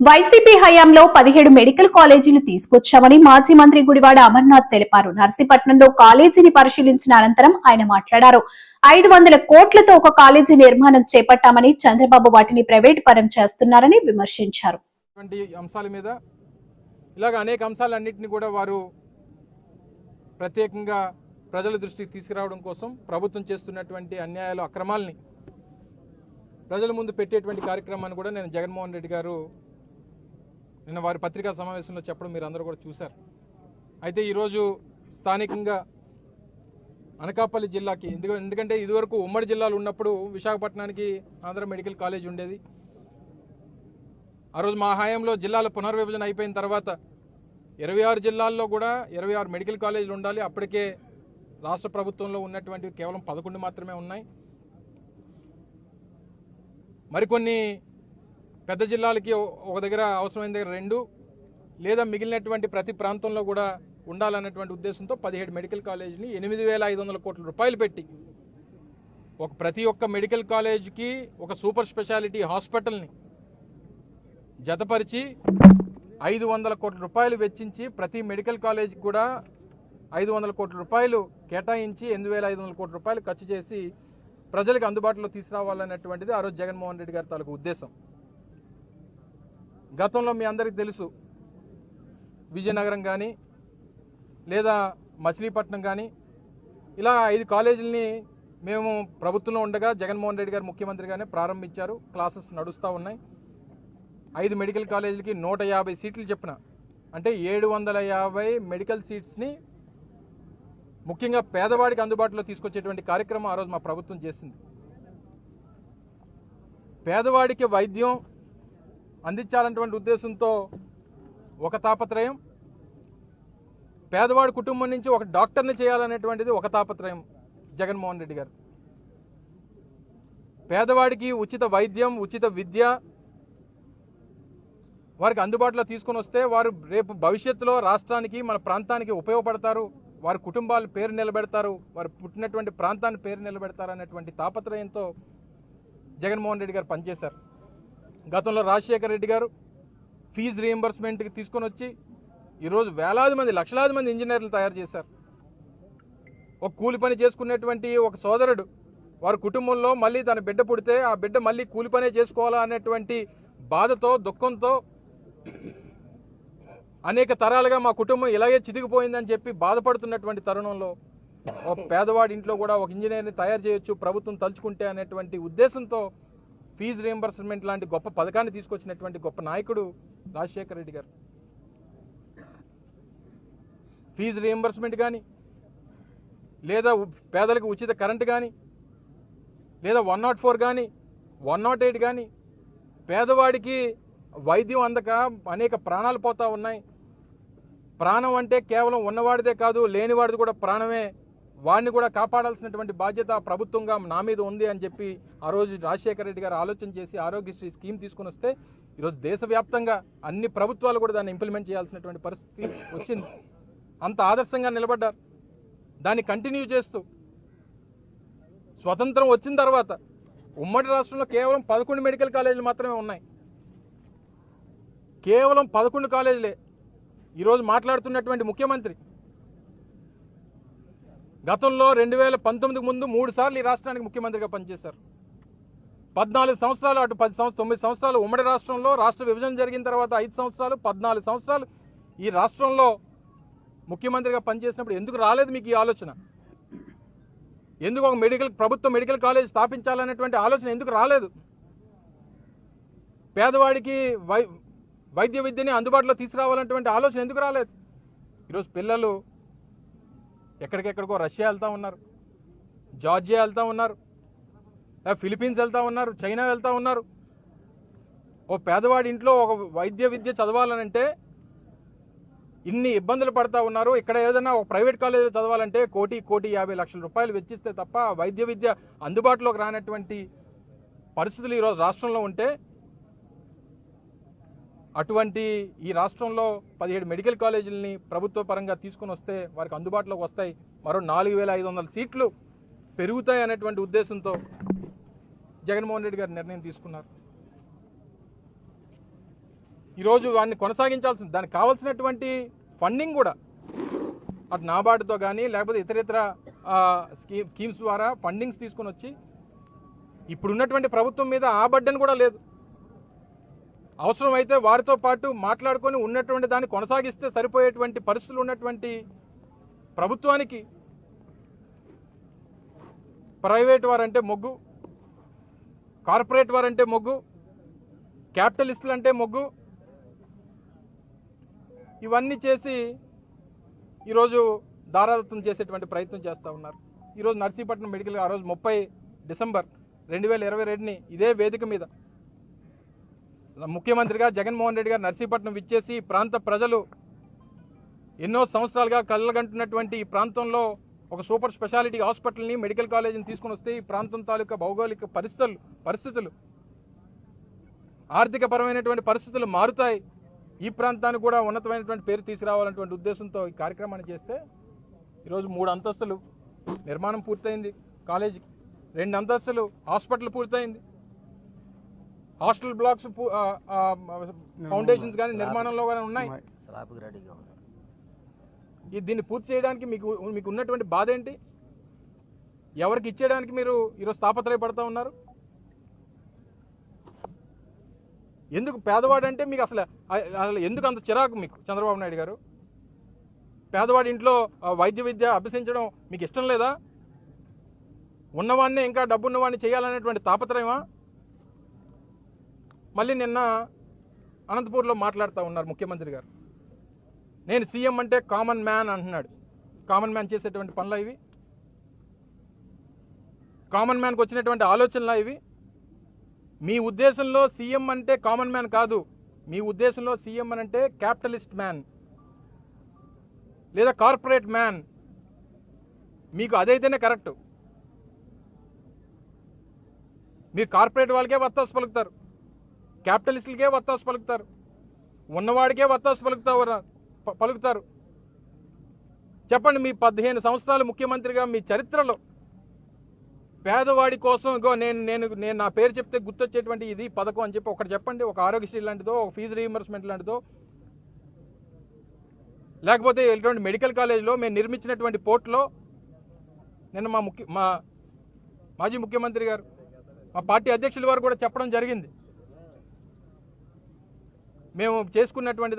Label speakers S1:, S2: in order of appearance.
S1: YCP హయాంలో పదిహేడు medical కాలేజీలు తీసుకొచ్చామని మాజీ మంత్రి గుడివాడ అమర్నాథ్ తెలిపారు. నర్సీపట్నంలో కాలేజీని పరిశీలించిన అనంతరం ఆయన మాట్లాడారు. ఐదు వందల కోట్లతో ఒక కాలేజీ నిర్మాణం చేపట్టామని చంద్రబాబు వాటిని ప్రైవేట్ పరం చేస్తున్నారని విమర్శించారు.
S2: అంశాల మీద ఇలాగ అనేక అంశాలన్నింటినీ కూడా వారు ప్రత్యేకంగా ప్రజల దృష్టికి తీసుకురావడం కోసం ప్రభుత్వం చేస్తున్నటువంటి అన్యాయాలు అక్రమాలని ప్రజల ముందు పెట్టేటువంటి కార్యక్రమాన్ని కూడా నేను జగన్మోహన్ రెడ్డి గారు నిన్న వారి పత్రికా సమావేశంలో చెప్పడం మీరు అందరూ కూడా చూశారు. అయితే ఈరోజు స్థానికంగా అనకాపల్లి జిల్లాకి ఎందుకంటే ఇదివరకు ఉమ్మడి జిల్లాలు ఉన్నప్పుడు విశాఖపట్నానికి ఆంధ్ర మెడికల్ కాలేజ్ ఉండేది. ఆ రోజు మా హయాంలో జిల్లాల పునర్విభజన అయిపోయిన తర్వాత ఇరవై ఆరు జిల్లాల్లో కూడా ఇరవై ఆరు మెడికల్ కాలేజీలు ఉండాలి. అప్పటికే రాష్ట్ర ప్రభుత్వంలో ఉన్నటువంటివి కేవలం పదకొండు మాత్రమే ఉన్నాయి. మరికొన్ని పెద్ద జిల్లాలకి ఒక దగ్గర అవసరమైన దగ్గర రెండు లేదా మిగిలినటువంటి ప్రతి ప్రాంతంలో కూడా ఉండాలన్నటువంటి ఉద్దేశంతో పదిహేడు మెడికల్ కాలేజీని ఎనిమిది వేల ఐదు వందల కోట్ల రూపాయలు పెట్టి ఒక ప్రతి ఒక్క మెడికల్ కాలేజీకి ఒక సూపర్ స్పెషాలిటీ హాస్పిటల్ని జతపరిచి ఐదు వందల కోట్ల రూపాయలు వెచ్చించి ప్రతి మెడికల్ కాలేజీకి కూడా ఐదు వందల కోట్ల రూపాయలు కేటాయించి ఎనిమిది వేల ఐదు వందల కోట్ల రూపాయలు ఖర్చు చేసి ప్రజలకు అందుబాటులో తీసుకురావాలన్నటువంటిది ఆ రోజు జగన్మోహన్ రెడ్డి గారి తాలూకు ఉద్దేశం. గతంలో మీ అందరికీ తెలుసు విజయనగరం కానీ లేదా మచిలీపట్నం కానీ ఇలా ఐదు కాలేజీలని మేము ప్రభుత్వంలో ఉండగా జగన్మోహన్ రెడ్డి గారు ముఖ్యమంత్రిగానే ప్రారంభించారు. క్లాసెస్ నడుస్తూ ఉన్నాయి. ఐదు మెడికల్ కాలేజీలకి నూట యాభై సీట్లు చెప్పిన అంటే ఏడు వందల యాభై మెడికల్ సీట్స్ని ముఖ్యంగా పేదవాడికి అందుబాటులో తీసుకొచ్చేటువంటి కార్యక్రమం ఆ రోజు మా ప్రభుత్వం చేసింది. పేదవాడికి వైద్యం అందించాలన్నటువంటి ఉద్దేశంతో ఒక తాపత్రయం పేదవాడి కుటుంబం నుంచి ఒక డాక్టర్ని చేయాలనేటువంటిది ఒక తాపత్రయం జగన్మోహన్ రెడ్డి గారు. పేదవాడికి ఉచిత వైద్యం ఉచిత విద్య వారికి అందుబాటులో తీసుకొని వస్తే వారు రేపు భవిష్యత్తులో రాష్ట్రానికి మన ప్రాంతానికి ఉపయోగపడతారు వారి కుటుంబాలు పేరు నిలబెడతారు వారు పుట్టినటువంటి ప్రాంతాన్ని పేరు నిలబెడతారు అనేటువంటి తాపత్రయంతో జగన్మోహన్ రెడ్డి గారు పనిచేశారు. గతంలో రాజశేఖర రెడ్డి గారు ఫీజు రీఎంబర్స్మెంట్కి తీసుకొని వచ్చి ఈరోజు వేలాది మంది లక్షలాది మంది ఇంజనీర్లు తయారు చేశారు. ఒక కూలి పని చేసుకునేటువంటి ఒక సోదరుడు వారి కుటుంబంలో మళ్ళీ తన బిడ్డ పుడితే ఆ బిడ్డ మళ్ళీ కూలి పనే చేసుకోవాలా అనేటువంటి బాధతో దుఃఖంతో అనేక తరాలుగా మా కుటుంబం ఇలాగే చితికిపోయిందని చెప్పి బాధపడుతున్నటువంటి తరుణంలో ఒక పేదవాడి ఇంట్లో కూడా ఒక ఇంజనీర్ని తయారు చేయొచ్చు ప్రభుత్వం తలుచుకుంటే అనేటువంటి ఉద్దేశంతో ఫీజు రియంబర్స్మెంట్ లాంటి గొప్ప పథకాన్ని తీసుకొచ్చినటువంటి గొప్ప నాయకుడు రాజశేఖర రెడ్డి గారు. ఫీజు రియంబర్స్మెంట్ కానీ లేదా పేదలకు ఉచిత కరెంటు కానీ లేదా వన్ నాట్ ఫోర్ కానీ వన్ నాట్ ఎయిట్ కానీ పేదవాడికి వైద్యం అందక అనేక ప్రాణాలు పోతా ఉన్నాయి. ప్రాణం అంటే కేవలం ఉన్నవాడిదే కాదు లేనివాడిది కూడా ప్రాణమే. వాడిని కూడా కాపాడాల్సినటువంటి బాధ్యత ప్రభుత్వంగా నా మీద ఉంది అని చెప్పి ఆ రోజు రాజశేఖర రెడ్డి గారు ఆలోచన చేసి ఆరోగ్యశ్రీ స్కీమ్ తీసుకొని వస్తే ఈరోజు దేశవ్యాప్తంగా అన్ని ప్రభుత్వాలు కూడా దాన్ని ఇంప్లిమెంట్ చేయాల్సినటువంటి పరిస్థితి వచ్చింది. అంత ఆదర్శంగా నిలబడ్డారు. దాన్ని కంటిన్యూ చేస్తూ స్వతంత్రం వచ్చిన తర్వాత ఉమ్మడి రాష్ట్రంలో కేవలం పదకొండు మెడికల్ కాలేజీలు మాత్రమే ఉన్నాయి. కేవలం పదకొండు కాలేజీలే. ఈరోజు మాట్లాడుతున్నటువంటి ముఖ్యమంత్రి గతంలో రెండు వేల పంతొమ్మిదికి ముందు మూడు సార్లు ఈ రాష్ట్రానికి ముఖ్యమంత్రిగా పనిచేశారు. పద్నాలుగు సంవత్సరాలు అటు పది సంవత్సరం తొమ్మిది సంవత్సరాలు ఉమ్మడి రాష్ట్రంలో రాష్ట్ర విభజన జరిగిన తర్వాత ఐదు సంవత్సరాలు పద్నాలుగు సంవత్సరాలు ఈ రాష్ట్రంలో ముఖ్యమంత్రిగా పనిచేసినప్పుడు ఎందుకు రాలేదు మీకు ఈ ఆలోచన? ఎందుకు ఒక మెడికల్ ప్రభుత్వ మెడికల్ కాలేజ్ స్థాపించాలనేటువంటి ఆలోచన ఎందుకు రాలేదు? పేదవాడికి వై వైద్య విద్యని అందుబాటులో తీసుకురావాలనేటువంటి ఆలోచన ఎందుకు రాలేదు? ఈరోజు పిల్లలు ఎక్కడికెక్కడికో రష్యా వెళ్తూ ఉన్నారు జార్జియా వెళ్తూ ఉన్నారు ఫిలిప్పీన్స్ ఫిలిపీన్స్ వెళ్తూ ఉన్నారు చైనా వెళ్తూ ఉన్నారు. ఓ పేదవాడి ఇంట్లో ఒక వైద్య విద్య చదవాలనంటే ఇన్ని ఇబ్బందులు పడతా ఉన్నారు. ఇక్కడ ఏదైనా ఒక ప్రైవేట్ కాలేజ్ చదవాలంటే కోటి కోటి యాభై లక్షల రూపాయలు వెచ్చిస్తే తప్ప వైద్య విద్య అందుబాటులోకి రానటువంటి పరిస్థితులు ఈరోజు రాష్ట్రంలో ఉంటే అటువంటి ఈ రాష్ట్రంలో పదిహేడు మెడికల్ కాలేజీలని ప్రభుత్వ పరంగా తీసుకొని వస్తే వారికి అందుబాటులోకి వస్తాయి. మరో నాలుగు వేల ఐదు వందల సీట్లు పెరుగుతాయి అనేటువంటి ఉద్దేశంతో జగన్మోహన్ రెడ్డి గారు నిర్ణయం తీసుకున్నారు. ఈరోజు వాడిని కొనసాగించాల్సింది దానికి కావాల్సినటువంటి ఫండింగ్ కూడా అటు నాబార్డుతో కానీ లేకపోతే ఇతరితర స్కీమ్ స్కీమ్స్ ద్వారా ఫండింగ్స్ తీసుకొని వచ్చి ఇప్పుడున్నటువంటి ప్రభుత్వం మీద ఆ బడ్డన్ కూడా లేదు. అవసరమైతే వారితో పాటు మాట్లాడుకొని ఉన్నటువంటి దాన్ని కొనసాగిస్తే సరిపోయేటువంటి పరిస్థితులు ఉన్నటువంటి ప్రభుత్వానికి ప్రైవేట్ వారంటే మొగ్గు కార్పొరేట్ వారంటే మొగ్గు క్యాపిటలిస్టులు అంటే మొగ్గు. ఇవన్నీ చేసి ఈరోజు దారాదత్తం చేసేటువంటి ప్రయత్నం చేస్తూ ఉన్నారు. ఈరోజు నర్సీపట్నం మెడికల్ ఆ రోజు ముప్పై డిసెంబర్ రెండు వేల ఇరవై రెండుని ఇదే వేదిక మీద ముఖ్యమంత్రిగా జగన్మోహన్ రెడ్డి గారు నర్సీపట్నం విచ్చేసి ప్రాంత ప్రజలు ఎన్నో సంవత్సరాలుగా కళ్ళగంటున్నటువంటి ఈ ప్రాంతంలో ఒక సూపర్ స్పెషాలిటీ హాస్పిటల్ని మెడికల్ కాలేజీని తీసుకుని వస్తే ఈ ప్రాంతం తాలూకా భౌగోళిక పరిస్థితులు పరిస్థితులు ఆర్థిక పరమైనటువంటి పరిస్థితులు మారుతాయి. ఈ ప్రాంతానికి కూడా ఉన్నతమైనటువంటి పేరు తీసుకురావాలన్నటువంటి ఉద్దేశంతో ఈ కార్యక్రమాన్ని చేస్తే ఈరోజు మూడు అంతస్తులు నిర్మాణం పూర్తయింది కాలేజీకి. రెండు అంతస్తులు హాస్పిటల్ పూర్తయింది. హాస్టల్ బ్లాక్స్ ఫౌండేషన్స్ కానీ నిర్మాణంలో కానీ ఉన్నాయి? దీన్ని పూర్తి చేయడానికి మీకు మీకు ఉన్నటువంటి బాధ ఏంటి? ఎవరికి ఇచ్చేయడానికి మీరు ఈరోజు తాపత్రయపడతా ఉన్నారు? ఎందుకు పేదవాడు అంటే మీకు అసలు అసలు ఎందుకు అంత చిరాకు మీకు చంద్రబాబు నాయుడు గారు? పేదవాడి ఇంట్లో వైద్య విద్య అభ్యసించడం మీకు ఇష్టం లేదా? ఉన్నవాడిని ఇంకా డబ్బు ఉన్నవాడిని చేయాలనేటువంటి తాపత్రయమా? మళ్ళీ నిన్న అనంతపూర్లో మాట్లాడుతూ ఉన్నారు ముఖ్యమంత్రి గారు. నేను సీఎం అంటే కామన్ మ్యాన్ అంటున్నాడు. కామన్ మ్యాన్ చేసేటువంటి పనులు ఇవి. కామన్ మ్యాన్కి వచ్చినటువంటి ఆలోచనలా ఇవి. మీ ఉద్దేశంలో సీఎం అంటే కామన్ మ్యాన్ కాదు. మీ ఉద్దేశంలో సీఎం అని అంటే క్యాపిటలిస్ట్ మ్యాన్ లేదా కార్పొరేట్ మ్యాన్ మీకు అదైతేనే కరెక్ట్ మీరు కార్పొరేట్ వాళ్ళకే వత్తాసు పలుకుతారు. క్యాపిటలిస్టులకే వత్తాసు పలుకుతారు. ఉన్నవాడికే వత్తాసు పలుకుతారు పలుకుతారు. చెప్పండి మీ పదిహేను సంవత్సరాలు ముఖ్యమంత్రిగా మీ చరిత్రలో పేదవాడి కోసం ఇగో నేను నేను నేను నా పేరు చెప్తే గుర్తొచ్చేటువంటి ఇది పథకం అని చెప్పి ఒకటి చెప్పండి. ఒక ఆరోగ్యశ్రీ లాంటిదో ఒక ఫీజు రీఎంబర్స్మెంట్ లాంటిదో. లేకపోతే ఇటువంటి మెడికల్ కాలేజీలో మేము నిర్మించినటువంటి పోర్ట్లో నిన్న మా ముఖ్య మా మాజీ ముఖ్యమంత్రి గారు మా పార్టీ అధ్యక్షుల వారు కూడా చెప్పడం జరిగింది. మేము చేసుకున్నటువంటి